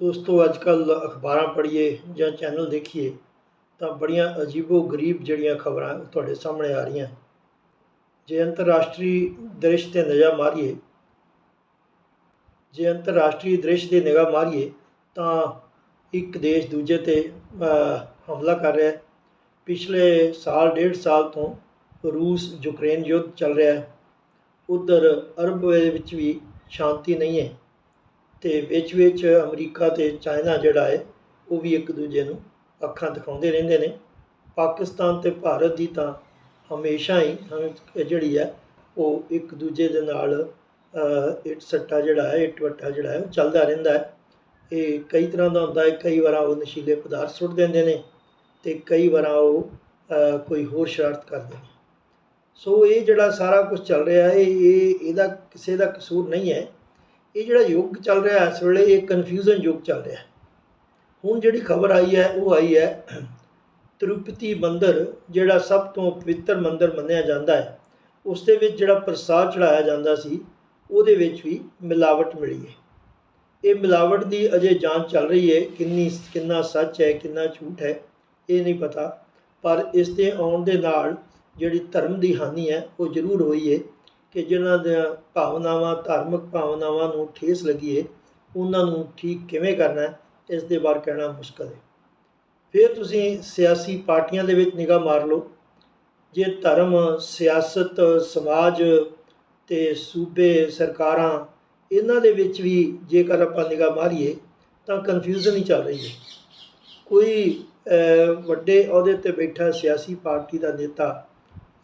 ਦੋਸਤੋ ਅੱਜ ਕੱਲ ਅਖਬਾਰਾਂ ਪੜ੍ਹੀਏ ਜਾਂ ਚੈਨਲ ਦੇਖੀਏ, ਤਾਂ ਬੜੀਆਂ ਅਜੀਬੋ ਗਰੀਬ ਜਿਹੜੀਆਂ ਖਬਰਾਂ ਤੁਹਾਡੇ ਸਾਹਮਣੇ ਆ ਰਹੀਆਂ। ਜੇ ਅੰਤਰਰਾਸ਼ਟਰੀ ਦ੍ਰਿਸ਼ ਤੇ ਨਿਗਾਹ ਮਾਰੀਏ, ਜੇ ਅੰਤਰਰਾਸ਼ਟਰੀ ਦ੍ਰਿਸ਼ ਦੀ ਨਿਗਾਹ ਮਾਰੀਏ, ਤਾਂ ਇੱਕ ਦੇਸ਼ ਦੂਜੇ ਤੇ ਹਮਲਾ ਕਰ ਰਿਹਾ ਹੈ। ਪਿਛਲੇ ਸਾਲ, ਡੇਢ ਸਾਲ ਤੋਂ ਰੂਸ ਯੂਕਰੇਨ ਯੁੱਧ ਚੱਲ ਰਿਹਾ ਹੈ। ਉਧਰ ਅਰਬ ਵਿੱਚ ਵੀ ਸ਼ਾਂਤੀ ਨਹੀਂ ਹੈ। ਤੇ ਵਿੱਚ ਵਿੱਚ ਅਮਰੀਕਾ ਤੇ ਚਾਈਨਾ ਜਿਹੜਾ ਹੈ ਉਹ ਵੀ ਇੱਕ ਦੂਜੇ ਨੂੰ ਅੱਖਾਂ ਦਿਖਾਉਂਦੇ ਰਹਿੰਦੇ ਨੇ। ਪਾਕਿਸਤਾਨ ਤੇ ਭਾਰਤ ਦੀ ਤਾਂ ਹਮੇਸ਼ਾ ਹੀ ਹਮ- ਜਿਹੜੀ ਹੈ ਉਹ ਇੱਕ ਦੂਜੇ ਦੇ ਨਾਲ ਅ, ਇੱਟ ਸੱਟਾ ਜਿਹੜਾ ਹੈ ਇੱਟ ਵੱਟਾ ਜਿਹੜਾ ਹੈ ਉਹ ਚੱਲਦਾ ਰਹਿੰਦਾ ਹੈ। ਇਹ ਕਈ ਤਰ੍ਹਾਂ ਦਾ ਹੁੰਦਾ ਹੈ ਕਈ ਵਾਰਾਂ ਉਹ ਨਸ਼ੀਲੇ ਪਦਾਰਥ ਸੁੱਟ ਦਿੰਦੇ ਨੇ ਤੇ ਕਈ ਵਾਰਾਂ ਉਹ ਕੋਈ ਹੋਰ ਸ਼ਰਾਰਤ ਕਰਦੇ ਨੇ। ਸੋ ਇਹ ਜਿਹੜਾ ਸਾਰਾ ਕੁਝ ਚੱਲ ਰਿਹਾ ਹੈ ਇਹ ਇਹ- ਇਹਦਾ ਕਿਸੇ ਦਾ ਕਸੂਰ ਨਹੀਂ ਹੈ। ਇਹ ਜਿਹੜਾ ਯੁੱਗ ਚੱਲ ਰਿਹਾ, ਇਸ ਵੇਲੇ ਇਹ ਕਨਫਿਊਜ਼ਨ ਯੁੱਗ ਚੱਲ ਰਿਹਾ। ਹੁਣ ਜਿਹੜੀ ਖਬਰ ਆਈ ਹੈ, ਉਹ ਆਈ ਹੈ, ਤਿਰੂਪਤੀ ਮੰਦਿਰ, ਜਿਹੜਾ ਸਭ ਤੋਂ ਪਵਿੱਤਰ ਮੰਦਿਰ ਮੰਨਿਆ ਜਾਂਦਾ ਹੈ, ਉਸ ਦੇ ਵਿੱਚ ਜਿਹੜਾ ਪ੍ਰਸਾਦ ਚੜਾਇਆ ਜਾਂਦਾ ਸੀ, ਉਹਦੇ ਵਿੱਚ ਵੀ ਮਿਲਾਵਟ ਮਿਲੀ ਹੈ। ਇਹ ਮਿਲਾਵਟ ਦੀ ਅਜੇ ਜਾਂਚ ਚੱਲ ਰਹੀ ਹੈ, ਕਿੰਨੀ, ਕਿੰਨਾ ਸੱਚ ਹੈ, ਕਿੰਨਾ ਝੂਠ ਹੈ, ਇਹ ਨਹੀਂ ਪਤਾ। ਪਰ ਇਸ ਦੇ ਆਉਣ ਦੇ ਨਾਲ ਜਿਹੜੀ ਧਰਮ ਦੀ ਹਾਨੀ ਹੈ, ਉਹ ਜ਼ਰੂਰ ਹੋਈ ਹੈ। ਕਿ ਜਿਨ੍ਹਾਂ ਦੀਆਂ ਭਾਵਨਾਵਾਂ, ਧਾਰਮਿਕ ਭਾਵਨਾਵਾਂ ਨੂੰ ਠੇਸ ਲੱਗੀ ਹੈ ਉਹਨਾਂ ਨੂੰ ਠੀਕ ਕਿਵੇਂ ਕਰਨਾ ਹੈ, ਇਸ ਦੇ ਬਾਰੇ ਕਹਿਣਾ ਮੁਸ਼ਕਲ ਹੈ ਫਿਰ ਤੁਸੀਂ ਸਿਆਸੀ ਪਾਰਟੀਆਂ ਦੇ ਵਿੱਚ ਨਿਗਾਹ ਮਾਰ ਲਓ। ਜੇ ਧਰਮ, ਸਿਆਸਤ, ਸਮਾਜ ਤੇ ਸੂਬੇ, ਸਰਕਾਰਾਂ ਇਹਨਾਂ ਦੇ ਵਿੱਚ ਵੀ ਜੇਕਰ ਆਪਾਂ ਨਿਗਾਹ ਮਾਰੀਏ, ਤਾਂ ਕਨਫਿਊਜ਼ਨ ਹੀ ਚੱਲ ਰਹੀ ਹੈ ਕੋਈ ਵੱਡੇ ਅਹੁਦੇ ਤੇ ਬੈਠਾ ਸਿਆਸੀ ਪਾਰਟੀ ਦਾ ਨੇਤਾ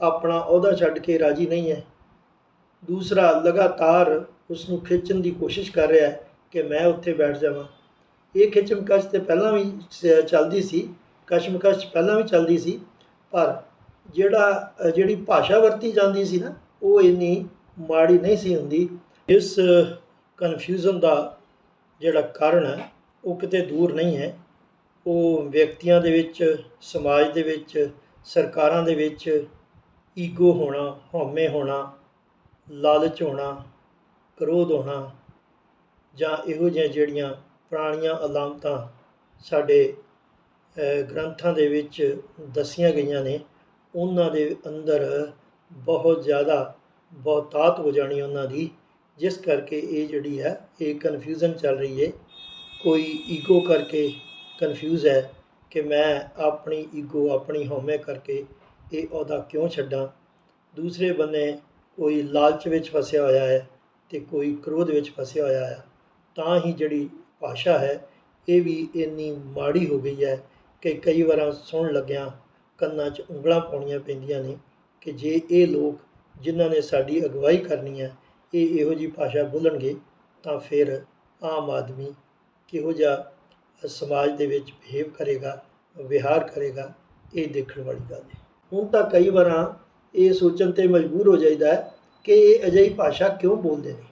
ਆਪਣਾ ਅਹੁਦਾ ਛੱਡ ਕੇ ਰਾਜੀ ਨਹੀਂ ਹੈ। ਦੂਸਰਾ ਲਗਾਤਾਰ ਉਸ ਨੂੰ ਖਿੱਚਣ ਦੀ ਕੋਸ਼ਿਸ਼ ਕਰ ਰਿਹਾ ਹੈ ਕਿ ਮੈਂ ਉੱਥੇ ਬੈਠ ਜਾਵਾਂ। ਇਹ ਖਿੱਚਮਕਸ਼ ਤੇ ਪਹਿਲਾਂ ਵੀ ਚੱਲਦੀ ਸੀ ਕਸ਼ਮਕਸ਼ ਪਹਿਲਾਂ ਵੀ ਚੱਲਦੀ ਸੀ, ਪਰ ਜਿਹੜਾ ਜਿਹੜੀ ਭਾਸ਼ਾ ਵਰਤੀ ਜਾਂਦੀ ਸੀ ਨਾ, ਉਹ ਇੰਨੀ ਮਾੜੀ ਨਹੀਂ ਸੀ ਹੁੰਦੀ। ਇਸ ਕਨਫਿਊਜ਼ਨ ਦਾ ਜਿਹੜਾ ਕਾਰਨ ਹੈ, ਉਹ ਕਿਤੇ ਦੂਰ ਨਹੀਂ ਹੈ। ਉਹ ਵਿਅਕਤੀਆਂ ਦੇ ਵਿੱਚ, ਸਮਾਜ ਦੇ ਵਿੱਚ, ਸਰਕਾਰਾਂ ਦੇ ਵਿੱਚ ਈਗੋ ਹੋਣਾ, ਹਉਮੈ ਹੋਣਾ ਲਾਲਚ ਹੋਣਾ, ਕ੍ਰੋਧ ਹੋਣਾ ਜਾਂ ਇਹੋ ਜਿਹੀਆਂ ਜਿਹੜੀਆਂ ਪੁਰਾਣੀਆਂ ਅਲਾਮਤਾਂ ਸਾਡੇ ਗ੍ਰੰਥਾਂ ਦੇ ਵਿੱਚ ਦੱਸੀਆਂ ਗਈਆਂ ਨੇ, ਉਹਨਾਂ ਦੇ ਅੰਦਰ ਬਹੁਤ ਜ਼ਿਆਦਾ ਬਹੁਤਾਤ ਹੋ ਜਾਣੀ ਉਹਨਾਂ ਦੀ, ਜਿਸ ਕਰਕੇ ਇਹ ਜਿਹੜੀ ਹੈ, ਇਹ ਕਨਫਿਊਜ਼ਨ ਚੱਲ ਰਹੀ ਹੈ। ਕੋਈ ਈਗੋ ਕਰਕੇ ਕਨਫਿਊਜ਼ ਹੈ ਕਿ ਮੈਂ ਆਪਣੀ ਈਗੋ ਆਪਣੀ ਹਉਮੈ ਕਰਕੇ ਇਹ ਅਹੁਦਾ ਕਿਉਂ ਛੱਡਾਂ? ਦੂਸਰੇ ਬੰਨੇ ਕੋਈ ਲਾਲਚ ਵਿੱਚ ਫਸਿਆ ਹੋਇਆ ਹੈ ਤੇ ਕੋਈ ਕ੍ਰੋਧ ਵਿੱਚ ਫਸਿਆ ਹੋਇਆ ਹੈ, ਤਾਂ ਹੀ ਜਿਹੜੀ ਭਾਸ਼ਾ ਹੈ, ਇਹ ਵੀ ਇੰਨੀ ਮਾੜੀ ਹੋ ਗਈ ਹੈ ਕਿ ਕਈ ਵਾਰਾਂ ਸੁਣਨ ਲੱਗਿਆਂ ਕੰਨਾਂ 'ਚ ਉਂਗਲਾਂ ਪਾਉਣੀਆਂ ਪੈਂਦੀਆਂ ਨੇ ਕਿ ਜੇ ਇਹ ਲੋਕ ਜਿਨ੍ਹਾਂ ਨੇ ਸਾਡੀ ਅਗਵਾਈ ਕਰਨੀ ਹੈ, ਇਹ ਇਹੋ ਜੀ ਭਾਸ਼ਾ ਬੋਲਣਗੇ, ਤਾਂ ਫਿਰ ਆਮ ਆਦਮੀ ਕਿਹੋ ਜਿਹਾ ਸਮਾਜ ਦੇ ਵਿੱਚ ਬਿਹੇਵ ਕਰੇਗਾ, ਵਿਹਾਰ ਕਰੇਗਾ, ਇਹ ਦੇਖਣ ਵਾਲੀ ਗੱਲ ਹੈ। ਹੁਣ ਤਾਂ ਕਈ ਵਾਰਾਂ ਇਹ ਸੋਚਣ ਤੇ ਮਜਬੂਰ ਹੋ ਜਾਈਦਾ ਹੈ ਕਿ ਇਹ ਅਜਿਹੀ ਭਾਸ਼ਾ ਕਿਉਂ ਬੋਲਦੇ ਨੇ?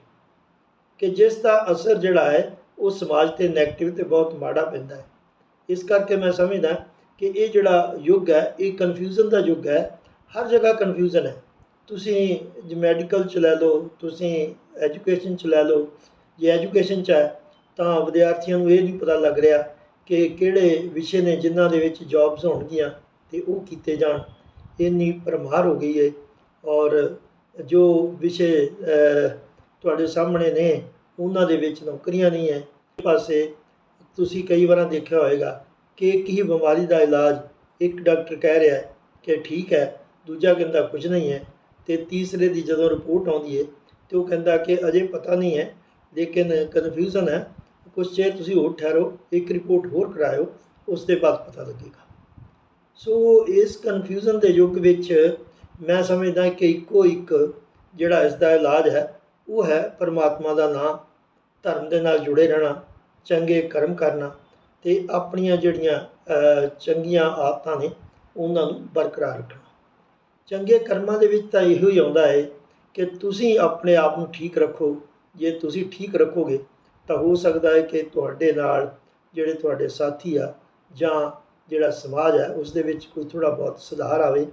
ਕਿ ਜਿਸ ਦਾ ਅਸਰ ਜਿਹੜਾ ਹੈ, ਉਹ ਸਮਾਜ ਤੇ ਨੈਗੇਟਿਵ ਤੇ ਬਹੁਤ ਮਾੜਾ ਪੈਂਦਾ ਹੈ। ਇਸ ਕਰਕੇ ਮੈਂ ਸਮਝਦਾ ਕਿ ਇਹ ਜਿਹੜਾ ਯੁੱਗ ਹੈ, ਇਹ ਕਨਫਿਊਜ਼ਨ ਦਾ ਯੁੱਗ ਹੈ। ਹਰ ਜਗ੍ਹਾ ਕਨਫਿਊਜ਼ਨ ਹੈ। ਤੁਸੀਂ ਜੇ ਮੈਡੀਕਲ ਚ ਲੈ ਲਓ, ਤੁਸੀਂ ਐਜੂਕੇਸ਼ਨ ਚ ਲੈ ਲਓ, ਜੇ ਐਜੂਕੇਸ਼ਨ ਚ ਹੈ, ਤਾਂ ਵਿਦਿਆਰਥੀਆਂ ਨੂੰ ਇਹ ਨਹੀਂ ਪਤਾ ਲੱਗ ਰਿਹਾ ਕਿ ਕਿਹੜੇ ਵਿਸ਼ੇ ਨੇ ਜਿਨ੍ਹਾਂ ਦੇ ਵਿੱਚ ਜੌਬਸ ਹੋਣਗੀਆਂ ਤੇ ਉਹ ਕੀਤੇ ਜਾਣ। ਇੰਨੀ ਪਰਮਾਰ ਹੋ ਗਈ ਹੈ ਔਰ ਜੋ ਵਿਸ਼ੇ ਤੁਹਾਡੇ ਸਾਹਮਣੇ ਨੇ, ਉਹਨਾਂ ਦੇ ਵਿੱਚ ਨੌਕਰੀਆਂ ਨਹੀਂ ਹੈ ਪਾਸੇ ਤੁਸੀਂ ਕਈ ਵਾਰਾਂ ਦੇਖਿਆ ਹੋਵੇਗਾ ਕਿ ਇੱਕ ਹੀ ਬਿਮਾਰੀ ਦਾ ਇਲਾਜ ਇੱਕ ਡਾਕਟਰ ਕਹਿ ਰਿਹਾ ਹੈ ਕਿ ਠੀਕ ਹੈ ਦੂਜਾ ਕਹਿੰਦਾ ਕੁਝ ਨਹੀਂ ਹੈ ਤੇ ਤੀਸਰੇ ਦੀ ਜਦੋਂ ਰਿਪੋਰਟ ਆਉਂਦੀ ਹੈ ਤੇ ਉਹ ਕਹਿੰਦਾ ਕਿ ਅਜੇ ਪਤਾ ਨਹੀਂ ਹੈ ਲੇਕਿਨ ਕਨਫਿਊਜ਼ਨ ਹੈ ਕੁਝ ਚਿਰ ਤੁਸੀਂ ਹੋਰ ਠਹਿਰੋ, ਇੱਕ ਰਿਪੋਰਟ ਹੋਰ ਕਰਾਇਓ, ਉਸ ਦੇ ਬਾਅਦ ਪਤਾ ਲੱਗੇਗਾ। ਸੋ ਇਸ ਕਨਫਿਊਜ਼ਨ ਦੇ ਯੁੱਗ ਵਿੱਚ ਮੈਂ ਸਮਝਦਾ ਕਿ ਇੱਕੋ ਇੱਕ ਜਿਹੜਾ ਇਸ ਦਾ ਇਲਾਜ ਹੈ, ਉਹ ਹੈ ਪਰਮਾਤਮਾ ਦਾ ਨਾਮ, ਧਰਮ ਦੇ ਨਾਲ ਜੁੜੇ ਰਹਿਣਾ, ਚੰਗੇ ਕਰਮ ਕਰਨਾ ਤੇ ਆਪਣੀਆਂ ਜਿਹੜੀਆਂ ਚੰਗੀਆਂ ਆਦਤਾਂ ਨੇ, ਉਹਨਾਂ ਨੂੰ ਬਰਕਰਾਰ ਰੱਖਣਾ। ਚੰਗੇ ਕਰਮਾਂ ਦੇ ਵਿੱਚ ਤਾਂ ਇਹੋ ਹੀ ਆਉਂਦਾ ਹੈ ਕਿ ਤੁਸੀਂ ਆਪਣੇ ਆਪ ਨੂੰ ਠੀਕ ਰੱਖੋ। ਜੇ ਤੁਸੀਂ ਠੀਕ ਰੱਖੋਗੇ ਤਾਂ ਹੋ ਸਕਦਾ ਹੈ ਕਿ ਤੁਹਾਡੇ ਨਾਲ ਜਿਹੜੇ ਤੁਹਾਡੇ ਸਾਥੀ ਆ ਜਾਂ ਜਿਹੜਾ ਸਮਾਜ ਹੈ ਉਸ ਦੇ ਵਿੱਚ ਕੋਈ ਥੋੜਾ ਬਹੁਤ ਸੁਧਾਰ ਆਵੇ।